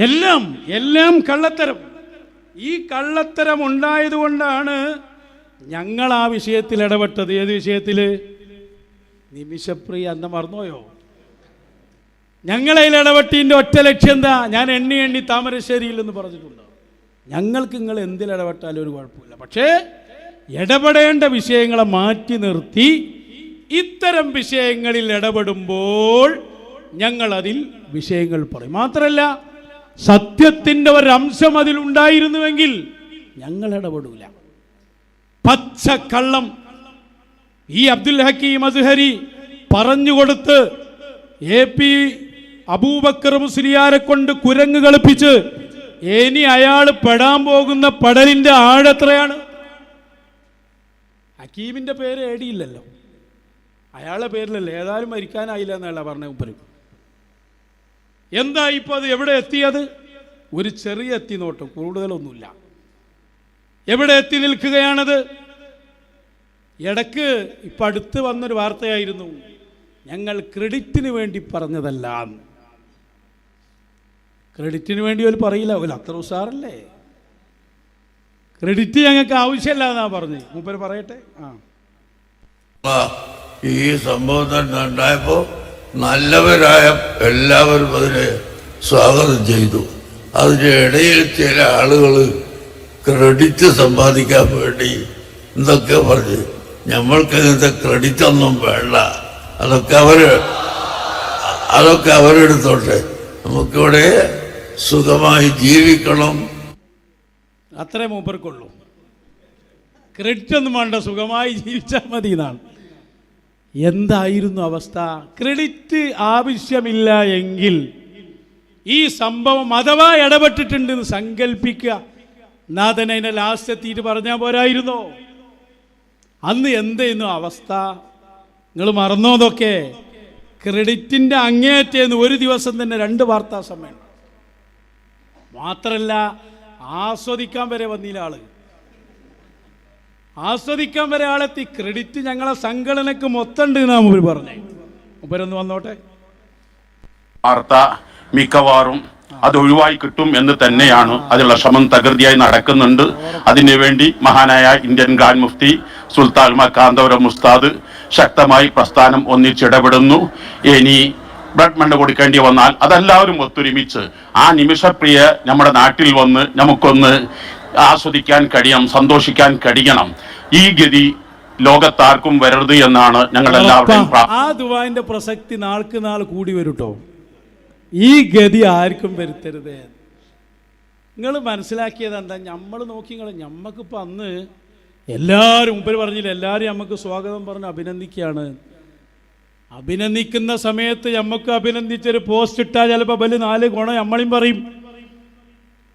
എല്ലാം എല്ലാം കള്ളത്തരം. ഈ കള്ളത്തരം ഉണ്ടായതുകൊണ്ടാണ് ഞങ്ങൾ ആ വിഷയത്തിൽ ഇടപെട്ടത്. ഏത് വിഷയത്തിൽ? നിമിഷപ്രിയ അന്ന് മറന്നുപോയോ? ഞങ്ങളതിൽ ഇടപെട്ടിന്റെ ഒറ്റ ലക്ഷ്യം എന്താ? ഞാൻ എണ്ണി എണ്ണി താമരശ്ശേരിയിൽ എന്ന് പറഞ്ഞിട്ടുണ്ട്. ഞങ്ങൾക്ക് നിങ്ങൾ എന്തിൽ ഇടപെട്ടാലും ഒരു കുഴപ്പമില്ല. പക്ഷേ ഇടപെടേണ്ട വിഷയങ്ങളെ മാറ്റി നിർത്തി ഇത്തരം വിഷയങ്ങളിൽ ഇടപെടുമ്പോൾ ഞങ്ങളതിൽ വിഷയങ്ങൾ പറയും. മാത്രമല്ല സത്യത്തിന്റെ ഒരംശം അതിലുണ്ടായിരുന്നുവെങ്കിൽ ഞങ്ങൾ ഇടപെടൂല. പച്ചക്കള്ളം ഈ അബ്ദുൽ ഹക്കീം അസ്ഹരി പറഞ്ഞുകൊടുത്ത് എ പി അബൂബക്കർ മുസ്ലിയാരെ കൊണ്ട് കുരങ്ങ് കളിപ്പിച്ച് ഇനി അയാൾ പെടാൻ പോകുന്ന പടലിന്റെ ആഴെത്രയാണ് ഹക്കീമിന്റെ പേര് ഏടിയില്ലല്ലോ അയാളുടെ പേരിലല്ലേ? ഏതായാലും മരിക്കാനായില്ല എന്നല്ല പറഞ്ഞ മുപ്പര് എന്താ ഇപ്പൊ അത് എവിടെ എത്തിയത്? ഒരു ചെറിയ എത്തി നോട്ടം കൂടുതലൊന്നുമില്ല. എവിടെ എത്തി നിൽക്കുകയാണത്? ഇടയ്ക്ക് ഇപ്പം അടുത്ത് വന്നൊരു വാർത്തയായിരുന്നു. ഞങ്ങൾ ക്രെഡിറ്റിന് വേണ്ടി പറഞ്ഞതല്ല. ക്രെഡിറ്റിന് വേണ്ടി ഒരു പറയില്ല. ഒരു അത്ര ഉഷാറല്ലേ? ക്രെഡിറ്റ് ഞങ്ങൾക്ക് ആവശ്യമില്ല എന്നാ പറഞ്ഞു. മൂപ്പര് പറയട്ടെ? ആ, ഈ സംഭവം തന്നെ ഉണ്ടായപ്പോ നല്ലവരായ എല്ലാവരും അതിനെ സ്വാഗതം ചെയ്തു. അതിന്റെ ഇടയിൽ ചില ആളുകൾ ക്രെഡിറ്റ് സമ്പാദിക്കാൻ വേണ്ടി എന്തൊക്കെ പറഞ്ഞ്. നമ്മൾക്ക് ഇങ്ങനത്തെ ക്രെഡിറ്റ് ഒന്നും വേണ്ട. അതൊക്കെ അവർ അതൊക്കെ അവരെടുത്തോട്ടെ. നമുക്കിവിടെ സുഖമായി ജീവിക്കണം. അത്രേ മൂപ്പർക്കുള്ളൂ. ക്രെഡിറ്റ് ഒന്നും വേണ്ട സുഖമായി ജീവിച്ചാൽ മതി എന്നാണ് എന്തായിരുന്നു അവസ്ഥ? ക്രെഡിറ്റ് ആവശ്യമില്ല എങ്കിൽ ഈ സംഭവം അഥവാ ഇടപെട്ടിട്ടുണ്ടെന്ന് സങ്കല്പിക്കുക നാഥൻ അതിനെ ലാസ്റ്റ് എത്തിയിട്ട് പറഞ്ഞാൽ പോരായിരുന്നോ? അന്ന് എന്തായിരുന്നു അവസ്ഥ? നിങ്ങൾ മറന്നോതൊക്കെ ക്രെഡിറ്റിന്റെ അങ്ങേറ്റേന്ന് ഒരു ദിവസം തന്നെ രണ്ട് വാർത്താ സമ്മേളനം. മാത്രല്ല ആസ്വദിക്കാൻ വരെ വന്നില്ല ആൾ. ആസ്വദിക്കാൻ വരെ ആളെത്തി. ക്രെഡിറ്റ് ഞങ്ങളെ സംഘടനക്ക് മൊത്തമുണ്ട് എന്നാ മുമ്പ് പറഞ്ഞേ. മുമ്പരൊന്ന് വന്നോട്ടെ. വാർത്ത മിക്കവാറും അത് ഒഴിവായി കിട്ടും എന്ന് തന്നെയാണ് അതിനുള്ള ശ്രമം തകൃതിയായി നടക്കുന്നുണ്ട്. അതിനുവേണ്ടി മഹാനായ ഇന്ത്യൻ ഗ്രാൻഡ് മുഫ്തി സുൽത്താൻ മക്കാന്തപുരം മുസ്താദ് ശക്തമായി പ്രസ്ഥാനം ഒന്നിച്ചിടപെടുന്നു ഇനി ബ്ലഡ് മണ്ണ് കൊടുക്കേണ്ടി വന്നാൽ അതെല്ലാവരും ഒത്തൊരുമിച്ച് ആ നിമിഷപ്രിയ നമ്മുടെ നാട്ടിൽ വന്ന് നമുക്കൊന്ന് ആസ്വദിക്കാൻ കഴിയണം സന്തോഷിക്കാൻ കഴിയണം. ഈ ഗതി ലോകത്താർക്കും വരരുത് എന്നാണ് ഞങ്ങൾ എല്ലാവരും ആ ദുബായിന്റെ പ്രസക്തി നാൾക്ക് നാൾ കൂടി വരുട്ടോ. ഈ ഗതി ആർക്കും വരുത്തരുത്. നിങ്ങൾ മനസ്സിലാക്കിയത് എന്താ നമ്മൾ നോക്കി നിങ്ങൾ ഞമ്മക്കിപ്പോൾ അന്ന് എല്ലാവരും മുമ്പിൽ പറഞ്ഞില്ല എല്ലാവരും നമുക്ക് സ്വാഗതം പറഞ്ഞ് അഭിനന്ദിക്കുകയാണ്. അഭിനന്ദിക്കുന്ന സമയത്ത് നമുക്ക് അഭിനന്ദിച്ചൊരു പോസ്റ്റ് ഇട്ടാൽ ചിലപ്പോൾ ബലി നാല് ഗുണം നമ്മളും പറയും.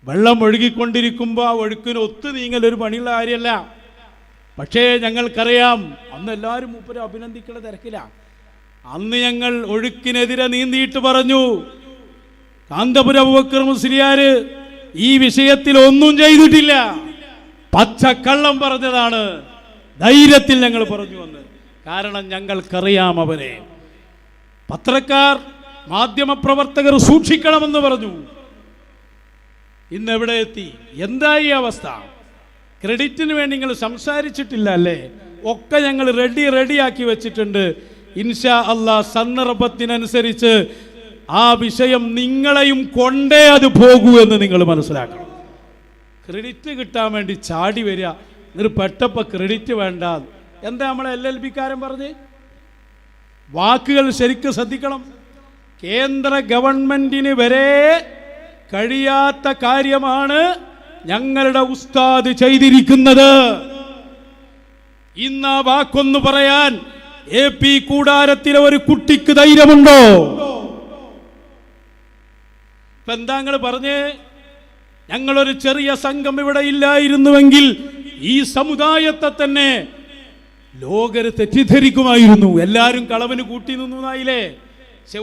വെള്ളം ഒഴുകിക്കൊണ്ടിരിക്കുമ്പോൾ ആ ഒഴുക്കിന് ഒത്തു നീങ്ങൽ ഒരു പണിയുള്ള കാര്യമല്ല. പക്ഷേ ഞങ്ങൾക്കറിയാം അന്ന് എല്ലാവരും മൂപ്പരെ അഭിനന്ദിക്കേണ്ട തിരക്കില്ല അന്ന് ഞങ്ങൾ ഒഴുക്കിനെതിരെ നീന്തിയിട്ട് പറഞ്ഞു കാന്തപുര മുസ്ലിയാര് ഈ വിഷയത്തിൽ ഒന്നും ചെയ്തിട്ടില്ല. പച്ചക്കള്ളം പറഞ്ഞതാണ് ധൈര്യത്തിൽ ഞങ്ങൾ പറഞ്ഞു വന്ന്. കാരണം ഞങ്ങൾക്കറിയാം അവരെ പത്രക്കാർ മാധ്യമപ്രവർത്തകർ സൂക്ഷിക്കണമെന്ന് പറഞ്ഞു. ഇന്ന് എവിടെ എത്തി? എന്താ ഈ അവസ്ഥ? ക്രെഡിറ്റിന് വേണ്ടി നിങ്ങൾ സംസാരിച്ചിട്ടില്ല അല്ലേ? ഒക്കെ ഞങ്ങൾ റെഡി റെഡിയാക്കി വെച്ചിട്ടുണ്ട്. ഇൻഷാ അള്ളാ സന്ദർഭത്തിനനുസരിച്ച് ആ വിഷയം നിങ്ങളെയും കൊണ്ടേ അത് പോകൂ എന്ന് നിങ്ങൾ മനസ്സിലാക്കണം. ക്രെഡിറ്റ് കിട്ടാൻ വേണ്ടി ചാടി വരിക. എന്നിട്ട് പെട്ടപ്പോൾ ക്രെഡിറ്റ് വേണ്ട. എന്താ നമ്മളെ എൽ എൽ ബിക്കാരൻ പറഞ്ഞ്? വാക്കുകൾ ശരിക്കും ശ്രദ്ധിക്കണം. കേന്ദ്ര ഗവൺമെന്റിന് വരെ കഴിയാത്ത കാര്യമാണ് ഞങ്ങളുടെ ഉസ്താദ് ചെയ്തിരിക്കുന്നത്. ഇന്ന് ആ വാക്കൊന്ന് പറയാൻ എ പി കൂടാരത്തിലെ ഒരു കുട്ടിക്ക് ധൈര്യമുണ്ടോ? ഇപ്പൊ എന്താങ്ങൾ പറഞ്ഞ്? ഞങ്ങളൊരു ചെറിയ സംഘം ഇവിടെ ഇല്ലായിരുന്നുവെങ്കിൽ ഈ സമുദായത്തെ തന്നെ ലോകര് തെറ്റിദ്ധരിക്കുമായിരുന്നു. എല്ലാവരും കളവന് കൂട്ടി പക്ഷെ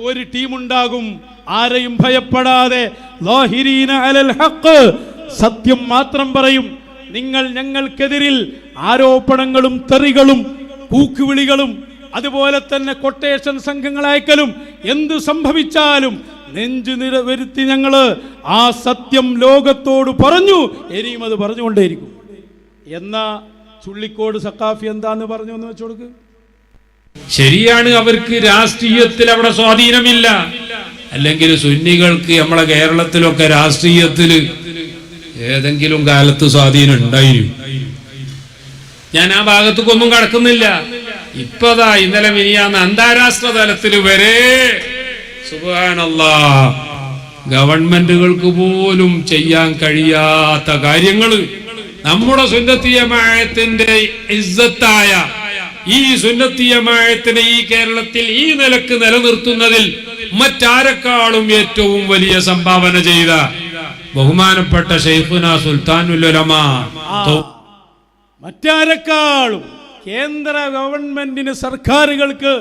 ഒരു ടീം ഉണ്ടാകും ആരെയും ഭയപ്പെടാതെ സത്യം മാത്രം പറയും. നിങ്ങൾ ഞങ്ങൾക്കെതിരിൽ ആരോപണങ്ങളും തെറികളും കൂക്കുവിളികളും അതുപോലെ തന്നെ കൊട്ടേഷൻ സംഘങ്ങൾ അയക്കലും എന്ത് സംഭവിച്ചാലും നെഞ്ചു നിര വരുത്തി ഞങ്ങൾ ആ സത്യം ലോകത്തോട് പറഞ്ഞു ഇനിയും അത് പറഞ്ഞുകൊണ്ടേയിരിക്കും. എന്നാ ചുള്ളിക്കോട് സക്കാഫി എന്താന്ന് പറഞ്ഞു എന്ന് വെച്ചു കൊടുക്ക്? ശരിയാണ് അവർക്ക് രാഷ്ട്രീയത്തിൽ അവിടെ സ്വാധീനമില്ല. അല്ലെങ്കിൽ സുന്നികൾക്ക് നമ്മളെ കേരളത്തിലൊക്കെ രാഷ്ട്രീയത്തിൽ ഏതെങ്കിലും കാലത്ത് സ്വാധീനം ഉണ്ടായിരുന്നു ഞാൻ ആ ഭാഗത്തേക്കൊന്നും കടക്കുന്നില്ല. ഇപ്പതാ ഇന്നലെ മിനിയാന്ന് അന്താരാഷ്ട്ര തലത്തിൽ വരെ സുബാനല്ലാ ഗവൺമെന്റുകൾക്ക് പോലും ചെയ്യാൻ കഴിയാത്ത കാര്യങ്ങൾ നമ്മുടെ സുന്നത്തിയമായത്തിന്റെ ഇസ്സത്തായ ഈ സുന്നത്തിയമായത്തിനെ ഈ കേരളത്തിൽ ഈ നിലയ്ക്ക് നിലനിർത്തുന്നതിൽ മറ്റാരെക്കാളും ഏറ്റവും വലിയ സംഭാവന ചെയ്ത ബഹുമാനപ്പെട്ട ഷെയ്ഖുന സുൽത്താനുലമ മറ്റാരെക്കാളും കേന്ദ്ര ഗവൺമെന്റിന് സർക്കാരുകൾക്ക്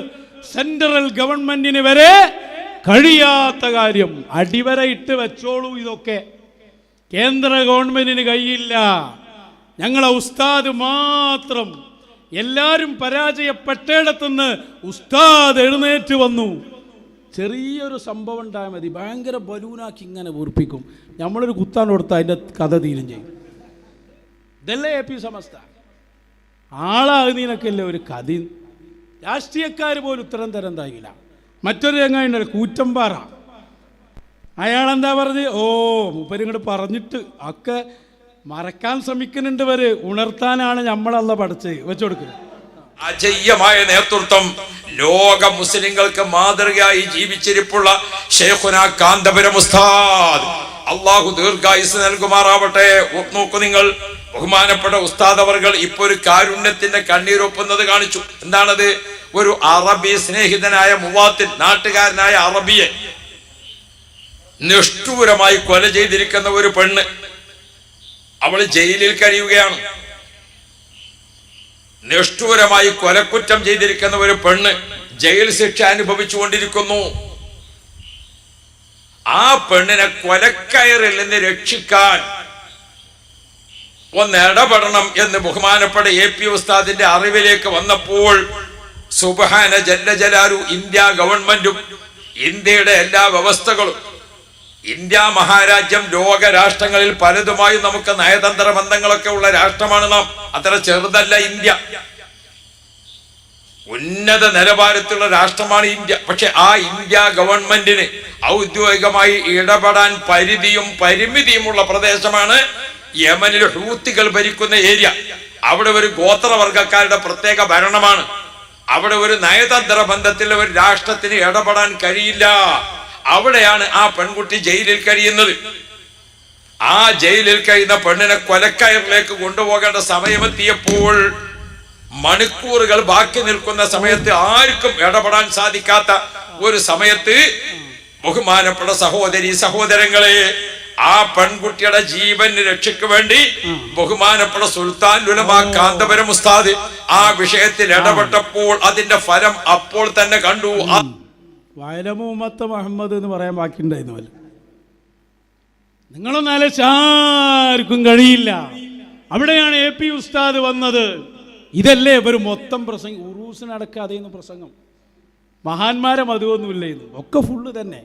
സെൻട്രൽ ഗവൺമെന്റിന് വരെ കഴിയാത്ത കാര്യം അടിവര ഇട്ട് വെച്ചോളൂ ഇതൊക്കെ. കേന്ദ്ര ഗവൺമെന്റിന് കഴിയില്ല ഞങ്ങളെ ഉസ്താദ് മാത്രം എല്ലാവരും പരാജയപ്പെട്ടിടത്തുനിന്ന് ഉസ്താദ് എഴുന്നേറ്റ് വന്നു. ചെറിയൊരു സംഭവം ഉണ്ടായാൽ മതി. ഭയങ്കര ബലൂനാക്കി ഇങ്ങനെ വീർപ്പിക്കും. നമ്മളൊരു കുത്താൻ കൊടുത്താൽ അതിന്റെ കഥ തീരും ചെയ്യും. ഇതല്ലേ എ പി സമസ്ത? ആളാകുന്നതിനൊക്കെയല്ലേ ഒരു കഥ. രാഷ്ട്രീയക്കാർ പോലും ഉത്തരം തരം തായില്ല മറ്റൊരു ചങ്ങായിണ്ടല്ലോ കൂറ്റമ്പാറ. അയാളെന്താ പറഞ്ഞ്? ഓ മൂപ്പരിങ്ങോട്ട് പറഞ്ഞിട്ട് ഒക്കെ മറക്കാൻ ശ്രമിക്കുന്നുണ്ട് വരെ ഉണർത്താനാണ് നമ്മളല്ല പഠിച്ച് വെച്ചു കൊടുക്കുന്നത് അജയ്യമായ നേതൃത്വം ലോക മുസ്ലിങ്ങൾക്ക് മാതൃകയായി ജീവിച്ചിരിപ്പുള്ള ഷേഖുന കാന്തപുരം ഉസ്താദ്. അള്ളാഹു ദീർഘായുസ് നൽകുമാറാവട്ടെ. നോക്കൂ നിങ്ങൾ. ബഹുമാനപ്പെട്ട ഉസ്താദ് അവർകൾ ഇപ്പൊ ഒരു കാരുണ്യത്തിന്റെ കണ്ണീരൊപ്പുന്നത് കാണിച്ചു. എന്താണത്? ഒരു അറബി സ്നേഹിതനായ മുവാത്തിൽ നാട്ടുകാരനായ അറബിയെ നിഷ്ഠൂരമായി കൊല ചെയ്തിരിക്കുന്ന ഒരു പെണ്ണ്. അവൾ ജയിലിൽ കഴിയുകയാണ്. നിഷ്ഠൂരമായി കൊലക്കുറ്റം ചെയ്തിരിക്കുന്ന ഒരു പെണ്ണ് ജയിൽ ശിക്ഷ അനുഭവിച്ചുകൊണ്ടിരിക്കുന്നു. ആ പെണ്ണിനെ കൊലക്കയറിൽ നിന്ന് രക്ഷിക്കാൻ ഒന്ന് ഇടപെടണം എന്ന് ബഹുമാനപ്പെട്ട എ പി ഉസ്താദിന്റെ അറിവിലേക്ക് വന്നപ്പോൾ സുബഹാന ജല്ല ജലാലു ഇന്ത്യ ഗവൺമെന്റും ഇന്ത്യയുടെ എല്ലാ വ്യവസ്ഥകളും ഇന്ത്യ മഹാരാജ്യം ലോക രാഷ്ട്രങ്ങളിൽ പലതുമായി നമുക്ക് നയതന്ത്ര ബന്ധങ്ങളൊക്കെ ഉള്ള രാഷ്ട്രമാണ് നാം. അത്ര ചെറുതല്ല ഇന്ത്യ. ഉന്നത നിലവാരത്തിലുള്ള രാഷ്ട്രമാണ് ഇന്ത്യ. പക്ഷെ ആ ഇന്ത്യ ഗവൺമെന്റിന് ഔദ്യോഗികമായി ഇടപെടാൻ പരിധിയും പരിമിതിയുമുള്ള പ്രദേശമാണ് യമനിൽ ഹൂത്തികൾ ഭരിക്കുന്ന ഏരിയ. അവിടെ ഒരു ഗോത്രവർഗക്കാരുടെ പ്രത്യേക ഭരണമാണ്. അവിടെ ഒരു നയതന്ത്ര ബന്ധത്തിൽ ഒരു രാഷ്ട്രത്തിന് ഇടപെടാൻ കഴിയില്ല. അവിടെയാണ് ആ പെൺകുട്ടി ജയിലിൽ കഴിയുന്നത്. ആ ജയിലിൽ കഴിയുന്ന പെണ്ണിനെ കൊലക്കയറിലേക്ക് കൊണ്ടുപോകേണ്ട സമയമെത്തിയപ്പോൾ മണിക്കൂറുകൾ ബാക്കി നിൽക്കുന്ന സമയത്ത് ആർക്കും ഇടപെടാൻ സാധിക്കാത്ത ഒരു സമയത്ത് ബഹുമാനപ്പെട്ട സഹോദരി സഹോദരങ്ങളെ ആ പെൺകുട്ടിയുടെ ജീവൻ രക്ഷയ്ക്ക് വേണ്ടി ബഹുമാനപ്പെട്ട സുൽത്താൻ ലുലമ കാന്തപുരം ഉസ്താദ് ആ വിഷയത്തിൽ ഇടപെട്ടപ്പോൾ അതിന്റെ ഫലം അപ്പോൾ തന്നെ കണ്ടു. ആ വയലമുഹമ്മത്ത് മുഹമ്മദ് എന്ന് പറയാൻ ബാക്കിയുണ്ടായിരുന്നു അല്ല നിങ്ങളൊന്നും ആർക്കും കഴിയില്ല. അവിടെയാണ് എ പി ഉസ്താദ് വന്നത്. ഇതല്ലേ ഇവർ മൊത്തം പ്രസംഗം ഉറൂസിനടക്കാതെയെന്ന് പ്രസംഗം. മഹാന്മാരെ മധുവൊന്നുമില്ലായിരുന്നു ഒക്കെ ഫുള്ള് തന്നെ.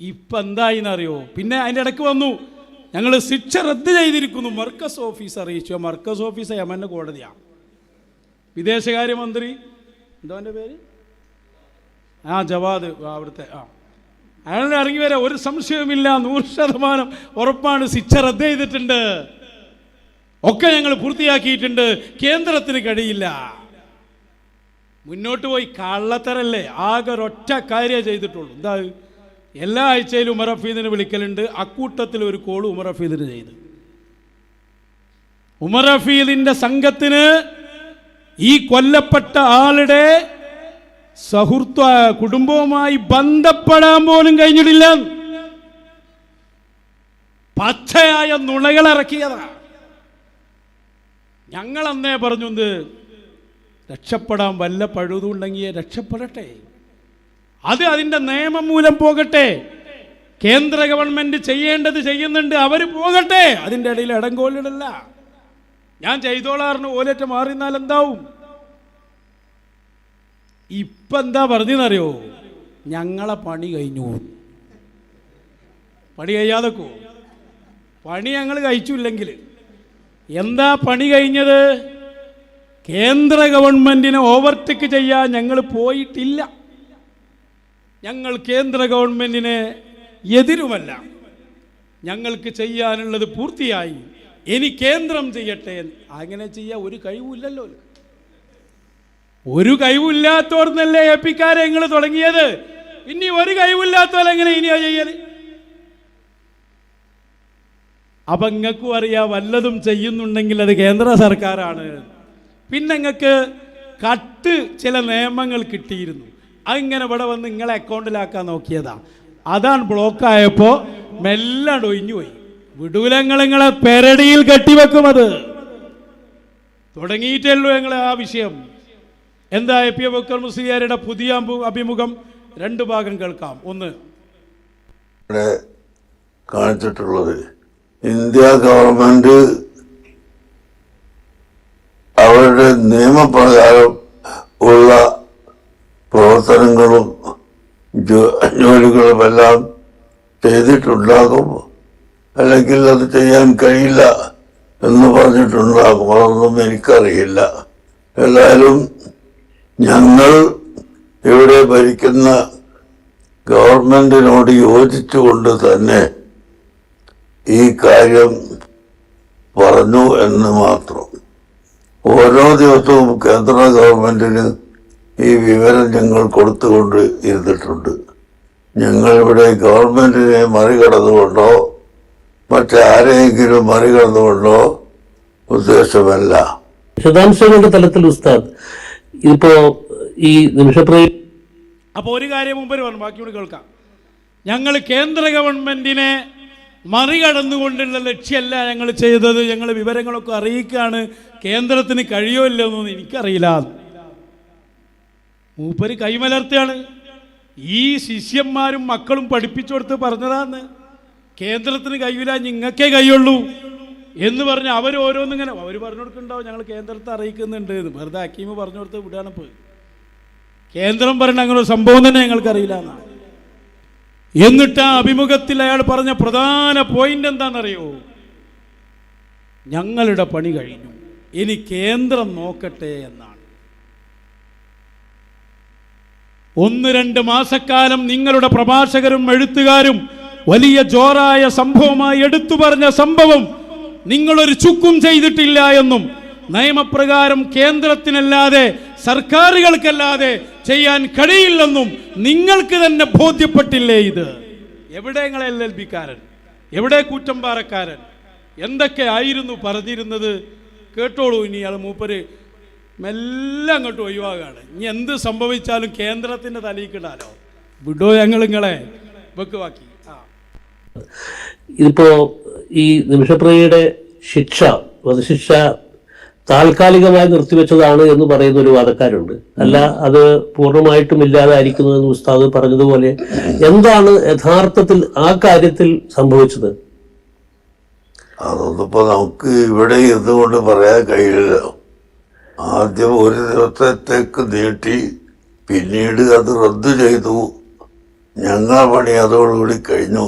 ഇപ്പം എന്തായിന്നറിയോ? പിന്നെ അതിന്റെ ഇടയ്ക്ക് വന്നു. ഞങ്ങൾ ശിക്ഷ റദ്ദ് ചെയ്തിരിക്കുന്നു. മർക്കസ് ഓഫീസ് അറിയിച്ചു. മർക്കസ് ഓഫീസ് യമന്റെ കോടതിയാണ് വിദേശകാര്യമന്ത്രി എന്താ എന്റെ പേര്? ആ ജവാദ് അവിടുത്തെ ആ. അയാളുടെ ഇറങ്ങി വരാം ഒരു സംശയവുമില്ല. നൂറ് ശതമാനം ഉറപ്പാണ്. ശിക്ഷ റദ്ദ് ചെയ്തിട്ടുണ്ട്. ഒക്കെ ഞങ്ങൾ പൂർത്തിയാക്കിയിട്ടുണ്ട്. കേന്ദ്രത്തിന് കഴിയില്ല. മുന്നോട്ട് പോയി കള്ളത്തരല്ലേ? ആകെ ഒരൊറ്റ കാര്യം ചെയ്തിട്ടുള്ളൂ. എന്താ? എല്ലാ ആഴ്ചയിലും ഉമർ ഹഫീദിനെ വിളിക്കലുണ്ട്. അക്കൂട്ടത്തിൽ ഒരു കോൾ ഉമർ ഹഫീദിന് ചെയ്ത്. ഉമർ ഹഫീദിന്റെ സംഘത്തിന് ഈ കൊല്ലപ്പെട്ട ആളുടെ സൗഹൃദ കുടുംബവുമായി ബന്ധപ്പെടാൻ പോലും കഴിഞ്ഞിട്ടില്ല. പച്ചയായ നുണകൾ ഇറക്കിയതാ. ഞങ്ങൾ അന്നേ പറഞ്ഞു രക്ഷപ്പെടാൻ വല്ല പഴുതുണ്ടെങ്കിൽ രക്ഷപ്പെടട്ടെ. അത് അതിന്റെ നിയമം മൂലം പോകട്ടെ. കേന്ദ്ര ഗവൺമെന്റ് ചെയ്യേണ്ടത് ചെയ്യുന്നുണ്ട് അവർ പോകട്ടെ. അതിന്റെ ഇടയിൽ ഇടങ്കോലിടല്ല ഞാൻ ചെയ്തോളാറിന് ഓലേറ്റ മാറിന്നാൽ എന്താവും ഇപ്പം എന്താ പറഞ്ഞെന്നറിയോ? ഞങ്ങളെ പണി കഴിഞ്ഞു. പണി കഴിയാതെക്കോ? പണി ഞങ്ങൾ കഴിച്ചില്ലെങ്കിൽ എന്താ പണി കഴിഞ്ഞത്? കേന്ദ്ര ഗവൺമെന്റിനെ ഓവർടേക്ക് ചെയ്യാൻ ഞങ്ങൾ പോയിട്ടില്ല. ഞങ്ങൾ കേന്ദ്ര ഗവൺമെന്റിനെ എതിരുമല്ല. ഞങ്ങൾക്ക് ചെയ്യാനുള്ളത് പൂർത്തിയായി. ഇനി കേന്ദ്രം ചെയ്യട്ടെ അങ്ങനെ ചെയ്യാൻ ഒരു കഴിവുമില്ലല്ലോ. ഒരു കഴിവില്ലാത്തോർന്നല്ലേ ഏപ്പിക്കാരെ നിങ്ങൾ തുടങ്ങിയത്? ഇനി ഒരു കഴിവില്ലാത്തവരെങ്ങനെ ഇനിയാ ചെയ്യൽ? അപ്പൊ നിങ്ങൾക്കും അറിയാം വല്ലതും ചെയ്യുന്നുണ്ടെങ്കിൽ അത് കേന്ദ്ര സർക്കാരാണ്. പിന്നെ നിങ്ങൾക്ക് കട്ട് ചില നിയമങ്ങൾ കിട്ടിയിരുന്നു. അതിങ്ങനെ ഇവിടെ വന്ന് നിങ്ങളെ അക്കൗണ്ടിലാക്കാൻ നോക്കിയതാ. അതാണ് ബ്ലോക്കായപ്പോൾ മെല്ലെ ഒഴിഞ്ഞു പോയി. വിടൂലങ്ങൾ നിങ്ങളെ പെരടിയിൽ കെട്ടിവെക്കും അത്. തുടങ്ങിയിട്ടല്ലോ ഞങ്ങൾ ആ വിഷയം. എന്താ എ പി ബക്കർ മുസ്ലിയാരുടെ പുതിയ അഭി- അഭിമുഖം രണ്ട് ഭാഗം കേൾക്കാം. ഒന്ന്. ഇവിടെ കാണിച്ചിട്ടുള്ളത് ഇന്ത്യ ഗവൺമെന്റ് അവരുടെ നിയമപ്രകാരം ഉള്ള പ്രവർത്തനങ്ങളും ജോ- ജോലികളുമെല്ലാം ചെയ്തിട്ടുണ്ടാകും. അല്ലെങ്കിൽ അത് ചെയ്യാൻ കഴിയില്ല എന്ന് പറഞ്ഞിട്ടുണ്ടാകും. അതൊന്നും എനിക്കറിയില്ല. ഏതായാലും ഞങ്ങൾ ഇവിടെ ഭരിക്കുന്ന ഗവൺമെന്റിനോട് യോജിച്ചുകൊണ്ട് തന്നെ ഈ കാര്യം പറഞ്ഞു എന്ന് മാത്രം. ഓരോ ദിവസവും കേന്ദ്ര ഗവൺമെന്റിന് ഈ വിവരം ഞങ്ങൾ കൊടുത്തുകൊണ്ട് ഇരുന്നിട്ടുണ്ട്. ഞങ്ങളിവിടെ ഗവൺമെന്റിനെ മറികടന്നുകൊണ്ടോ മറ്റാരെയെങ്കിലും മറികടന്നുകൊണ്ടോ ഉദ്ദേശമല്ല. വിശദാംശങ്ങളുടെ തലത്തിൽ ഉസ്താദ് ഇതിപ്പോ ഈ നിമിഷപ്രയ അപ്പോൾ ഒരു കാര്യം മുമ്പ് പറഞ്ഞു ബാക്കിയോട് കേൾക്കാം. ഞങ്ങൾ കേന്ദ്ര ഗവൺമെന്റിനെ മറികടന്നുകൊണ്ടുള്ള ലക്ഷ്യമല്ല ഞങ്ങൾ ചെയ്തത്. ഞങ്ങൾ വിവരങ്ങളൊക്കെ അറിയിക്കുകയാണ് കേന്ദ്രത്തിന് കഴിയോ ഇല്ലെന്നൊന്നും എനിക്കറിയില്ല. മൂപ്പര് കൈമലർത്തുകയാണ് ഈ ശിഷ്യന്മാരും മക്കളും പഠിപ്പിച്ചു കൊടുത്ത് പറഞ്ഞതാന്ന് കേന്ദ്രത്തിന് കഴിയില്ല നിങ്ങൾക്കേ കഴിയുള്ളൂ. എന്ന് പറഞ്ഞ് അവർ ഓരോന്നിങ്ങനെ അവർ പറഞ്ഞു ഞങ്ങൾ കേന്ദ്രത്തെ അറിയിക്കുന്നുണ്ട് എന്ന്. വെറുതെ അക്കീമ് പറഞ്ഞു കൊടുത്ത് വിടുകയാണ് ഇപ്പോൾ കേന്ദ്രം പറയുന്ന അങ്ങനെ ഒരു സംഭവം തന്നെ ഞങ്ങൾക്കറിയില്ല എന്നാണ് എന്നിട്ട് ആ അഭിമുഖത്തിൽ അയാൾ പറഞ്ഞ പ്രധാന പോയിന്റ് എന്താണെന്നറിയോ? ഞങ്ങളുടെ പണി കഴിഞ്ഞു. ഇനി കേന്ദ്രം നോക്കട്ടെ എന്നാണ്. ഒന്ന് രണ്ട് മാസക്കാലം നിങ്ങളുടെ പ്രഭാഷകരും എഴുത്തുകാരും വലിയ ജോറായ സംഭവമായി എടുത്തു പറഞ്ഞ സംഭവം നിങ്ങളൊരു ചുക്കും ചെയ്തിട്ടില്ല എന്നും നിയമപ്രകാരം കേന്ദ്രത്തിനല്ലാതെ സർക്കാരുകൾക്കല്ലാതെ ചെയ്യാൻ കഴിയില്ലെന്നും നിങ്ങൾക്ക് തന്നെ ബോധ്യപ്പെട്ടില്ലേ ഇത്? എവിടെ നിങ്ങൾ എൽ എൽ ബിക്കാരൻ? എവിടെ കൂറ്റമ്പാറക്കാരൻ? എന്തൊക്കെ ആയിരുന്നു പറഞ്ഞിരുന്നത്? കേട്ടോളൂ ഇനി ആൾ മൂപ്പര്. മെല്ലെ അങ്ങോട്ട് ഒഴിവാകാണ്. ഇനി എന്ത് സംഭവിച്ചാലും കേന്ദ്രത്തിന്റെ തലയിക്കിടാലോ വിടോ ഞങ്ങൾ നിങ്ങളെ. വെക്കുവാക്കി ഇതിപ്പോ ഈ നിമിഷപ്രിയയുടെ ശിക്ഷ വധശിക്ഷ താൽക്കാലികമായി നിർത്തിവെച്ചതാണ് എന്ന് പറയുന്ന ഒരു വാദക്കാരുണ്ട്. അല്ല അത് പൂർണമായിട്ടും ഇല്ലാതായിരിക്കുന്നു എന്ന് ഉസ്താദ് പറഞ്ഞതുപോലെ എന്താണ് യഥാർത്ഥത്തിൽ ആ കാര്യത്തിൽ സംഭവിച്ചത്? അതൊന്നിപ്പോ നമുക്ക് ഇവിടെ ഇരുന്നുകൊണ്ട് പറയാൻ കഴിയില്ല ആദ്യം ഒരു ദിവസത്തേക്ക് നീട്ടി പിന്നീട് അത് റദ്ദു ചെയ്തു. ഞങ്ങൾ പണി അതോടുകൂടി കഴിഞ്ഞു.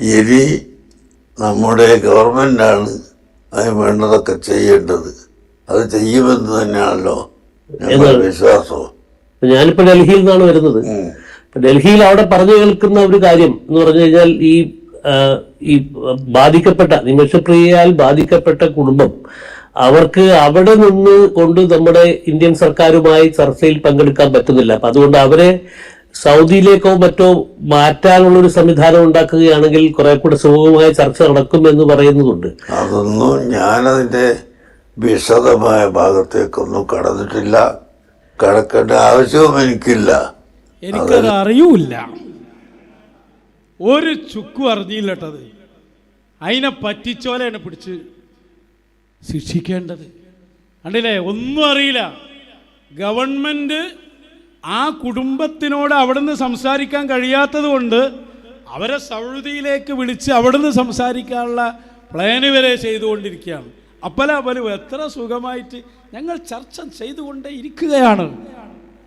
ഇനി നമ്മുടെ ഗവൺമെന്റാണ് അതിന് വേണ്ടതൊക്കെ ചെയ്യേണ്ടത്. അത് ചെയ്യുമെന്ന് തന്നെയാണല്ലോ വിശ്വാസം. ഞാനിപ്പോൾ ഞാനിപ്പോ ഡൽഹിയിൽ നിന്നാണ് വരുന്നത്. ഡൽഹിയിൽ അവിടെ പറഞ്ഞു കേൾക്കുന്ന ഒരു കാര്യം എന്ന് പറഞ്ഞു കഴിഞ്ഞാൽ ഈ ഈ ബാധിക്കപ്പെട്ട നിമിഷപ്രിയയാൽ ബാധിക്കപ്പെട്ട കുടുംബം അവർക്ക് അവിടെ നിന്ന് കൊണ്ട് നമ്മുടെ ഇന്ത്യൻ സർക്കാരുമായി ചർച്ചയിൽ പങ്കെടുക്കാൻ പറ്റുന്നില്ല. അപ്പൊ അതുകൊണ്ട് അവരെ സൗദിയിലേക്കോ മറ്റോ മാറ്റാനുള്ള ഒരു സംവിധാനം ഉണ്ടാക്കുകയാണെങ്കിൽ കുറെ കൂടെ സുഗമമായ ചർച്ച നടക്കും എന്ന് പറയുന്നതുണ്ട് അതൊന്നും ഞാനതിന്റെ വിശദമായ ഭാഗത്തേക്കൊന്നും കടന്നിട്ടില്ല. കടക്കേണ്ട ആവശ്യവും എനിക്കില്ല. എനിക്കത് അറിയൂല ഒരു ചുക്കു അറിഞ്ഞില്ല കേട്ടത് അതിനെ പറ്റിച്ചോലെയാണ് പിടിച്ച് ശിക്ഷിക്കേണ്ടത്. കണ്ടില്ലേ? ഒന്നും അറിയില്ല. ഗവൺമെന്റ് ആ കുടുംബത്തിനോട് അവിടുന്ന് സംസാരിക്കാൻ കഴിയാത്തത് കൊണ്ട് അവരെ സൗദിയിലേക്ക് വിളിച്ച് അവിടുന്ന് സംസാരിക്കാനുള്ള പ്ലാന് വരെ ചെയ്തുകൊണ്ടിരിക്കുകയാണ്. അപ്പല പോലും എത്ര സുഖമായിട്ട് ഞങ്ങൾ ചർച്ച ചെയ്തുകൊണ്ടേ ഇരിക്കുകയാണ്.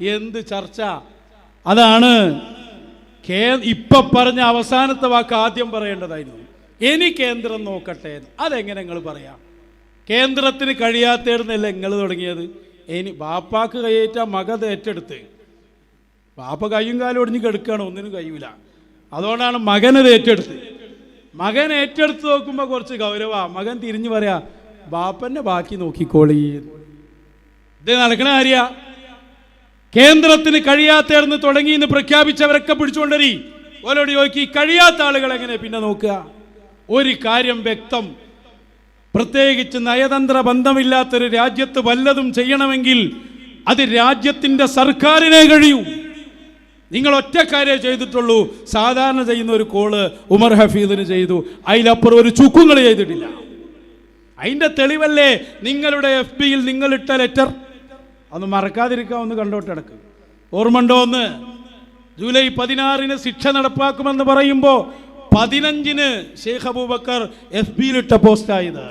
എന്ത് ചർച്ച? അതാണ് കേ ഇപ്പൊ പറഞ്ഞ അവസാനത്തെ വാക്ക് ആദ്യം പറയേണ്ടതായിരുന്നു. ഇനി കേന്ദ്രം നോക്കട്ടെ. അതെങ്ങനെ നിങ്ങൾ പറയാം? കേന്ദ്രത്തിന് കഴിയാത്തേടുന്നല്ലേ നിങ്ങൾ തുടങ്ങിയത്? ഇനി ബാപ്പാക്ക് കയ്യേറ്റ മകത് ഏറ്റെടുത്ത് ബാപ്പ കയ്യും കാലും ഒടിഞ്ഞ് കിടക്കുകയാണ് ഒന്നിനും കഴിയൂല. അതുകൊണ്ടാണ് മകനത് ഏറ്റെടുത്ത് മകൻ ഏറ്റെടുത്ത് നോക്കുമ്പോൾ കുറച്ച് ഗൗരവ. മകൻ തിരിഞ്ഞു പറയാ ബാപ്പന്നെ ബാക്കി നോക്കിക്കോളീ. ഇത് നടക്കണ കാര്യ. കേന്ദ്രത്തിന് കഴിയാത്തേർന്ന് തുടങ്ങി എന്ന് പ്രഖ്യാപിച്ചവരൊക്കെ പിടിച്ചുകൊണ്ടരി ഓലോട് ചോദിക്കി കഴിയാത്ത ആളുകൾ എങ്ങനെ പിന്നെ നോക്കുക? ഒരു കാര്യം വ്യക്തം. പ്രത്യേകിച്ച് നയതന്ത്ര ബന്ധമില്ലാത്തൊരു രാജ്യത്ത് വല്ലതും ചെയ്യണമെങ്കിൽ അത് രാജ്യത്തിന്റെ സർക്കാരിനെ കഴിയൂ. നിങ്ങൾ ഒറ്റ ഒറ്റക്കാരേ ചെയ്തിട്ടുള്ളൂ. സാധാരണ ചെയ്യുന്ന ഒരു കോൾ ഉമർ ഹഫീദിന് ചെയ്തു. അതിലപ്പുറം ഒരു ചുക്കുങ്ങൾ ചെയ്തിട്ടില്ല. അതിന്റെ തെളിവല്ലേ നിങ്ങളുടെ എഫ് ബിയിൽ നിങ്ങളിട്ട ലെറ്റർ? അന്ന് മറക്കാതിരിക്കാൻ ഒന്ന് കണ്ടോട്ടടക്ക് ഓർമ്മണ്ടോ ഒന്ന്? ജൂലൈ പതിനാറിന് ശിക്ഷ നടപ്പാക്കുമെന്ന് പറയുമ്പോൾ പതിനഞ്ചിന് ഷെയ്ഖ് അബൂബക്കർ എഫ് ബിയിലിട്ട പോസ്റ്റായത്.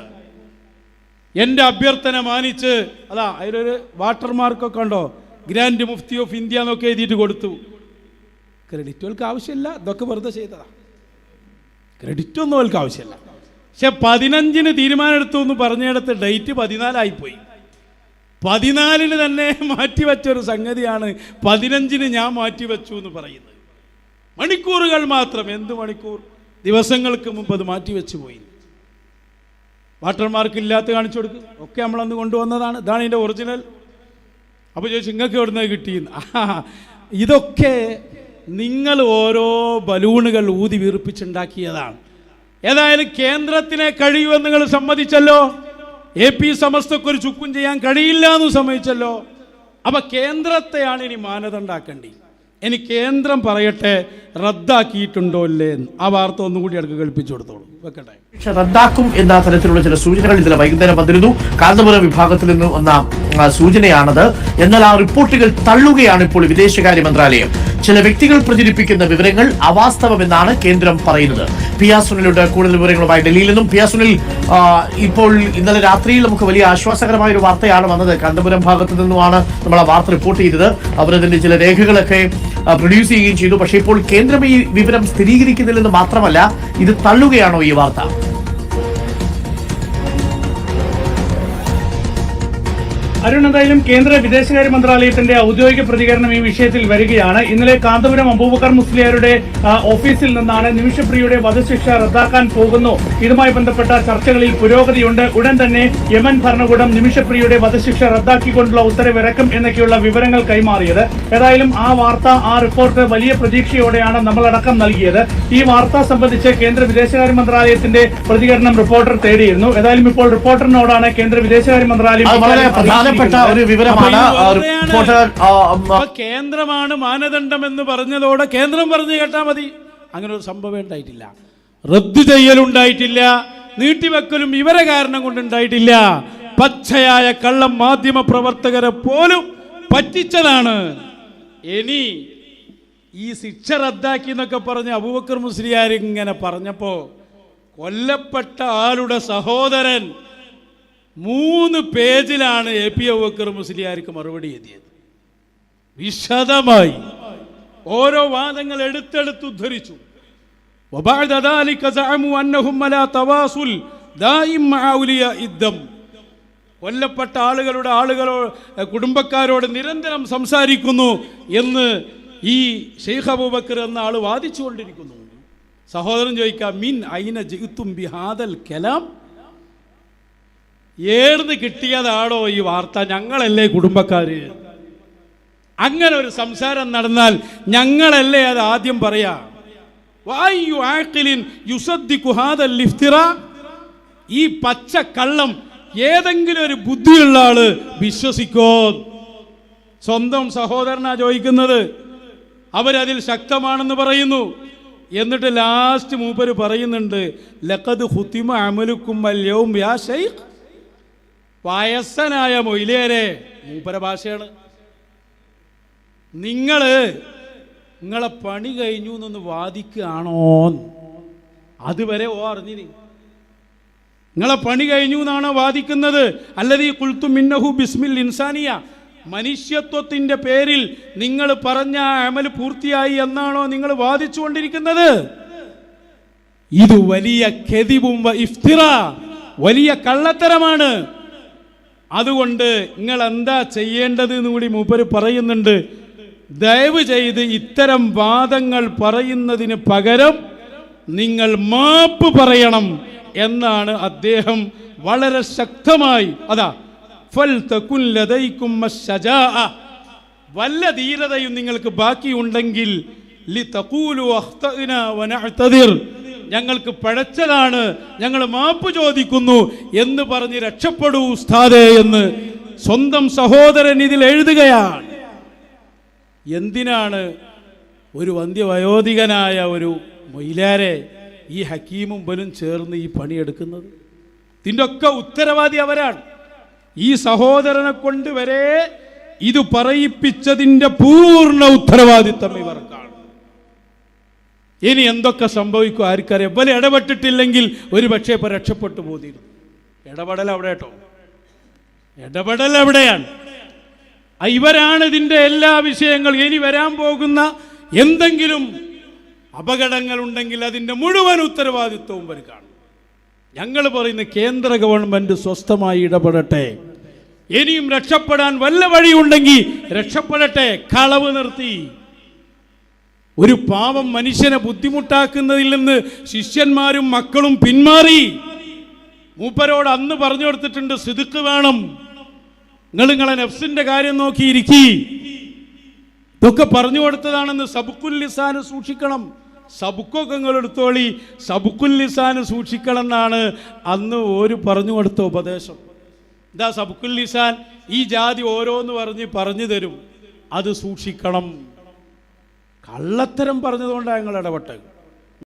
എന്റെ അഭ്യർത്ഥന മാനിച്ച് അതാ അതിലൊരു വാട്ടർമാർക്കൊക്കെ ഉണ്ടോ? ഗ്രാൻഡ് മുഫ്തി ഓഫ് ഇന്ത്യ എന്നൊക്കെ എഴുതിയിട്ട് കൊടുത്തു. ക്രെഡിറ്റുകൾക്ക് ആവശ്യമില്ല. ഇതൊക്കെ വെറുതെ ചെയ്തതാ. ക്രെഡിറ്റ് ഒന്നും അവർക്ക് ആവശ്യമില്ല. പക്ഷെ പതിനഞ്ചിന് തീരുമാനമെടുത്തു എന്ന് പറഞ്ഞിടത്ത് ഡേറ്റ് പതിനാലായിപ്പോയി. പതിനാലിന് തന്നെ മാറ്റിവെച്ച ഒരു സംഗതിയാണ് പതിനഞ്ചിന് ഞാൻ മാറ്റി വെച്ചു എന്ന് പറയുന്നത്. മണിക്കൂറുകൾ മാത്രം. എന്ത് മണിക്കൂർ? ദിവസങ്ങൾക്ക് മുമ്പ് അത് മാറ്റിവെച്ചു പോയി. വാട്ടർമാർക്ക് ഇല്ലാത്ത കാണിച്ചു കൊടുക്കും. ഒക്കെ നമ്മളന്ന് കൊണ്ടുവന്നതാണ്. ഇതാണ് ഇതിന്റെ ഒറിജിനൽ അപ്പോൾ ചോദിച്ചു നിങ്ങൾക്ക് എവിടുന്ന് കിട്ടിയെന്ന്? ഇതൊക്കെ നിങ്ങൾ ഓരോ ബലൂണുകൾ ഊതി വീർപ്പിച്ചുണ്ടാക്കിയതാണ്. ഏതായാലും കേന്ദ്രത്തിനെ കഴിയുമെന്ന് നിങ്ങൾ സമ്മതിച്ചല്ലോ? എ പി സമസ്തക്കൊരു ചുക്കും ചെയ്യാൻ കഴിയില്ല എന്ന് സമ്മതിച്ചല്ലോ? അപ്പൊ കേന്ദ്രത്തെയാണ് ഇനി മാനദണ്ഡാക്കേണ്ടി. ഇനി കേന്ദ്രം പറയട്ടെ റദ്ദാക്കിയിട്ടുണ്ടോ ഇല്ലേ എന്ന്. ആ വാർത്ത ഒന്നുകൂടി അടുക്ക് കേൾപ്പിച്ചു കൊടുത്തോളൂ. വെക്കട്ടെ. റദ്ദാക്കും എന്ന തരത്തിലുള്ള ചില സൂചനകൾ ഇന്നലെ വൈകുന്നേരം വന്നിരുന്നു. കാന്തപുരം വിഭാഗത്തിൽ നിന്ന് വന്ന സൂചനയാണത്. എന്നാൽ ആ റിപ്പോർട്ടുകൾ തള്ളുകയാണ് ഇപ്പോൾ വിദേശകാര്യ മന്ത്രാലയം. ചില വ്യക്തികൾ പ്രചരിപ്പിക്കുന്ന വിവരങ്ങൾ അവാസ്തവമെന്നാണ് കേന്ദ്രം പറയുന്നത്. പി ആർ സുനിലുണ്ട്. കൂടുതൽ വിവരങ്ങളുമായി ഡൽഹിയിൽ നിന്നും പി ആർ സുനിൽ ഇപ്പോൾ ഇന്നലെ രാത്രിയിൽ നമുക്ക് വലിയ ആശ്വാസകരമായ ഒരു വാർത്തയാണ് വന്നത്. കാന്തപുരം ഭാഗത്തു നിന്നുമാണ് നമ്മൾ ആ വാർത്ത റിപ്പോർട്ട് ചെയ്തത്. അവരതിന്റെ ചില രേഖകളൊക്കെ പ്രൊഡ്യൂസ് ചെയ്യുകയും ചെയ്തു. പക്ഷേ ഇപ്പോൾ കേന്ദ്രം ഈ വിവരം സ്ഥിരീകരിക്കുന്നില്ലെന്ന് മാത്രമല്ല ഇത് തള്ളുകയാണോ ഈ വാർത്ത? അരുൺ എന്തായാലും കേന്ദ്ര വിദേശകാര്യ മന്ത്രാലയത്തിന്റെ ഔദ്യോഗിക പ്രതികരണം ഈ വിഷയത്തിൽ വരികയാണ്. ഇന്നലെ കാന്തപുരം അബൂബക്കർ മുസ്ലിയാരുടെ ഓഫീസിൽ നിന്നാണ് നിമിഷപ്രിയയുടെ വധശിക്ഷ റദ്ദാക്കാൻ പോകുന്നു. ഇതുമായി ബന്ധപ്പെട്ട ചർച്ചകളിൽ പുരോഗതിയുണ്ട്. ഉടൻ തന്നെ യമൻ ഭരണകൂടം നിമിഷപ്രിയയുടെ വധശിക്ഷ റദ്ദാക്കിക്കൊണ്ടുള്ള ഉത്തരവിറക്കും എന്നൊക്കെയുള്ള വിവരങ്ങൾ കൈമാറിയത്. ഏതായാലും ആ വാർത്ത ആ റിപ്പോർട്ട് വലിയ പ്രതീക്ഷയോടെയാണ് നമ്മളടക്കം നൽകിയത്. ഈ വാർത്ത സംബന്ധിച്ച് കേന്ദ്ര വിദേശകാര്യ മന്ത്രാലയത്തിന്റെ പ്രതികരണം റിപ്പോർട്ടർ തേടിയിരുന്നു. ഏതായാലും ഇപ്പോൾ റിപ്പോർട്ടറിനോടാണ് കേന്ദ്ര വിദേശകാര്യ മന്ത്രാലയം വളരെ പ്രധാനപ്പെട്ട ഒരു വിവരമാണ് കേന്ദ്രമാണ് മാനദണ്ഡം എന്ന് പറഞ്ഞതോടെ കേന്ദ്രം പറഞ്ഞു കേട്ടാൽ മതി. അങ്ങനെ ഒരു സംഭവം ഉണ്ടായിട്ടില്ല. റദ്ദു ചെയ്യലുണ്ടായിട്ടില്ല നീട്ടിവെക്കലും ഇവരെ കാരണം കൊണ്ടുണ്ടായിട്ടില്ല പച്ചയായ കള്ളം മാധ്യമ പ്രവർത്തകരെ പോലും പറ്റിച്ചതാണ്. ഇനി ഈ ശിക്ഷ റദ്ദാക്കി എന്നൊക്കെ പറഞ്ഞ് അബൂബക്കർ മുസ്ലിയാർ ഇങ്ങനെ പറഞ്ഞപ്പോൾ കൊല്ലപ്പെട്ട ആളുടെ സഹോദരൻ മൂന്ന് പേജിലാണ് എ പി അബൂബക്കർ മുസ്ലിയാർക്ക് മറുപടി എഴുതിയത്. വിശദമായി. ഓരോ വാദങ്ങൾ എടുത്തെടുത്ത് ഉദ്ധരിച്ചു. കൊല്ലപ്പെട്ട ആളുകളുടെ ആളുകളോ കുടുംബക്കാരോട് നിരന്തരം സംസാരിക്കുന്നു എന്ന് ഈ ഷെയ്ഖ് അബൂബക്കർ എന്ന ആൾ വാദിച്ചുകൊണ്ടിരിക്കുന്നു. സഹോദരൻ ചോദിക്കാം മിൻ ഐന ജിത്തും ബിഹാദൽ കലാം? ഏർന്ന് കിട്ടിയതാണോ ഈ വാർത്ത? ഞങ്ങളല്ലേ കുടുംബക്കാര്. അങ്ങനെ ഒരു സംസാരം നടന്നാൽ ഞങ്ങളല്ലേ അത് ആദ്യം പറയാ? ഈ പച്ച കള്ളം ഏതെങ്കിലും ഒരു ബുദ്ധിയുള്ള ആൾ വിശ്വസിക്കോ? സ്വന്തം സഹോദരനാ ചോദിക്കുന്നത്. അവരതിൽ ശക്തമാണെന്ന് പറയുന്നു. എന്നിട്ട് ലാസ്റ്റ് മൂപ്പര് പറയുന്നുണ്ട് ലക്കത് ഹുത്തിമ അമലുക്കും അല്യവും വയസ്സനായ മൊയിലേരെ മൂപ്പര ഭാഷയാണ് നിങ്ങൾ നിങ്ങളെ പണി കഴിഞ്ഞു എന്നൊന്ന് വാദിക്കുകയാണോ അതുവരെ ഓ അറിഞ്ഞിനി. നിങ്ങളെ പണി കഴിഞ്ഞു എന്നാണ് വാദിക്കുന്നത്? അല്ലത് കുൽത്തു മിന്നഹു ബിസ്മിൽ ഇൻസാനിയ. മനുഷ്യത്വത്തിന്റെ പേരിൽ നിങ്ങൾ പറഞ്ഞ അമൽ പൂർത്തിയായി എന്നാണോ നിങ്ങൾ വാദിച്ചുകൊണ്ടിരിക്കുന്നത്? ഇത് വലിയ കെതിവും വലിയ കള്ളത്തരമാണ്. അതുകൊണ്ട് നിങ്ങൾ എന്താ ചെയ്യേണ്ടത് എന്ന് കൂടി മൂപ്പര് പറയുന്നുണ്ട് ദയവ് ചെയ്ത് ഇത്തരം വാദങ്ങൾ പറയുന്നതിന് പകരം നിങ്ങൾ മാപ്പ് പറയണം എന്നാണ് അദ്ദേഹം വളരെ ശക്തമായി അതാ ഫൽ. വല്ല ധീരതയും നിങ്ങൾക്ക് ബാക്കിയുണ്ടെങ്കിൽ ഞങ്ങൾക്ക് പഴച്ചതാണ് ഞങ്ങൾ മാപ്പ് ചോദിക്കുന്നു എന്ന് പറഞ്ഞ് രക്ഷപ്പെടൂ ഉസ്താദേ എന്ന് സ്വന്തം സഹോദരൻ ഇതിൽ എഴുതുകയാണ്. എന്തിനാണ് ഒരു വന്ധ്യവയോധികനായ ഒരു മൊയിലാരെ ഈ ഹക്കീമും ബലും ചേർന്ന് ഈ പണിയെടുക്കുന്നത് ഇതിന്റെ ഒക്കെ ഉത്തരവാദി അവരാണ്. ഈ സഹോദരനെ കൊണ്ട് വരെ ഇത് പറയിപ്പിച്ചതിന്റെ പൂർണ ഉത്തരവാദിത്തം ഇവർക്കാണ്. ഇനി എന്തൊക്കെ സംഭവിക്കും ആർക്കറിയാം. പോലെ ഇടപെട്ടിട്ടില്ലെങ്കിൽ ഒരു പക്ഷേ ഇപ്പൊ രക്ഷപ്പെട്ടു പോതിരുന്നു ഇടപെടൽ അവിടെ കേട്ടോ ഇടപെടൽ എവിടെയാണ് ഇവരാണ് ഇതിന്റെ എല്ലാ വിഷയങ്ങളും. ഇനി വരാൻ പോകുന്ന എന്തെങ്കിലും അപകടങ്ങൾ ഉണ്ടെങ്കിൽ അതിന്റെ മുഴുവൻ ഉത്തരവാദിത്വവും ഇവർക്കാണ് ഞങ്ങൾ പറയുന്ന കേന്ദ്ര ഗവൺമെന്റ് സ്വസ്ഥമായി ഇടപെടട്ടെ. ഇനിയും രക്ഷപ്പെടാൻ വല്ല വഴിയുണ്ടെങ്കിൽ രക്ഷപ്പെടട്ടെ. കളവ് നിർത്തി. ഒരു പാവം മനുഷ്യനെ ബുദ്ധിമുട്ടാക്കുന്നതിൽ നിന്ന് ശിഷ്യന്മാരും മക്കളും പിന്മാറി. മൂപ്പരോട് അന്ന് പറഞ്ഞു കൊടുത്തിട്ടുണ്ട് സിതുക്ക് വേണം. നിങ്ങൾ നിങ്ങളെ നെഫ്സിന്റെ കാര്യം നോക്കിയിരിക്കി. ഇതൊക്കെ പറഞ്ഞു കൊടുത്തതാണെന്ന് സബുക്കുൽ ലിസാന് സൂക്ഷിക്കണം. സബുക്കൊക്കെ നിങ്ങൾ എടുത്തോളി. സബുക്കുൽ ലിസാന് സൂക്ഷിക്കണം എന്നാണ് അന്ന് ഒരു പറഞ്ഞു കൊടുത്ത ഉപദേശം. എന്താ സബുക്കുൽ ലിസാൻ? ഈ ജാതി ഓരോന്ന് പറഞ്ഞ് പറഞ്ഞു തരും. അത് സൂക്ഷിക്കണം. കള്ളത്തരം പറഞ്ഞതുകൊണ്ടാണ് ഞങ്ങൾ ഇടപെട്ടത്.